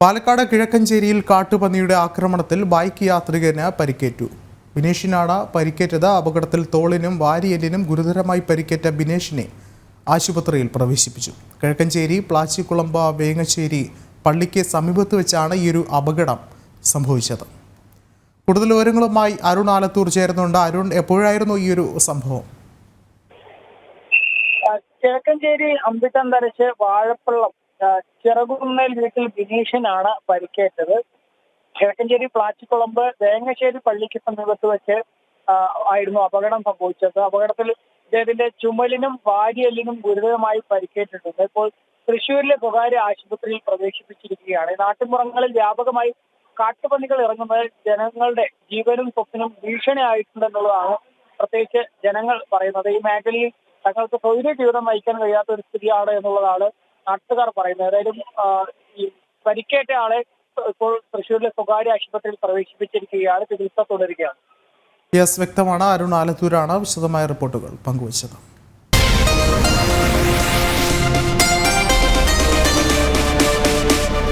പാലക്കാട് കിഴക്കഞ്ചേരിയിൽ കാട്ടുപന്നിയുടെ ആക്രമണത്തിൽ ബൈക്ക് യാത്രികന് പരിക്കേറ്റു. ബിനേഷിനാണ് പരിക്കേറ്റത്. അപകടത്തിൽ തോളിനും വാരിയലിനും ഗുരുതരമായി പരിക്കേറ്റ ബിനേഷിനെ ആശുപത്രിയിൽ പ്രവേശിപ്പിച്ചു. കിഴക്കഞ്ചേരി പ്ലാച്ചിക്കുളമ്പ വേങ്ങശ്ശേരി പള്ളിക്ക് സമീപത്ത് വെച്ചാണ് ഈ ഒരു അപകടം സംഭവിച്ചത്. കൂടുതൽ വിവരങ്ങളുമായി അരുൺ ആലത്തൂർ ചേരുന്നുണ്ട്. അരുൺ എപ്പോഴായിരുന്നു ഈ ഒരു സംഭവം? കിഴക്കഞ്ചേരി കിഴക്കഞ്ചേരി അമ്പിട്ടന്തരച്ച് വാഴപ്പള്ളം ചിറകുന്നേൽ വീട്ടിൽ ബിനീഷിനാണ് പരിക്കേറ്റത്. കിഴക്കഞ്ചേരി പ്ലാച്ചിക്കുളമ്പ് വേങ്ങശ്ശേരി പള്ളിക്ക് സമീപത്ത് വെച്ച് ആയിരുന്നു അപകടം സംഭവിച്ചത്. അപകടത്തിൽ ഇദ്ദേഹത്തിന്റെ ചുമലിനും വാരിയലിനും ഗുരുതരമായി പരിക്കേറ്റിട്ടുണ്ട്. ഇപ്പോൾ തൃശൂരിലെ സ്വകാര്യ ആശുപത്രിയിൽ പ്രവേശിപ്പിച്ചിരിക്കുകയാണ്. നാട്ടുപുറങ്ങളിൽ വ്യാപകമായി കാട്ടുപന്നികൾ ഇറങ്ങുന്നത് ജനങ്ങളുടെ ജീവനും സ്വത്തിനും ഭീഷണിയായിട്ടുണ്ടെന്നുള്ളതാണ് പ്രത്യേകിച്ച് ജനങ്ങൾ പറയുന്നത്. ഈ മേഖലയിൽ തങ്ങൾക്ക് സ്വൈര്യ ജീവിതം നയിക്കാൻ കഴിയാത്ത ഒരു സ്ഥിതിയാണ് എന്നുള്ളതാണ് നാട്ടുകാർ പറയുന്നത്. അതായത് ഈ പരിക്കേറ്റ ആളെ ഇപ്പോൾ തൃശ്ശൂരിലെ സ്വകാര്യ ആശുപത്രിയിൽ പ്രവേശിപ്പിച്ചിരിക്കുകയാണ് ചികിത്സ തുടരുകയാണ്. യെസ് വ്യക്തമാണ്. അരുൺ ആലത്തൂരാണ് വിശദമായ റിപ്പോർട്ടുകൾ പങ്കുവച്ചത്.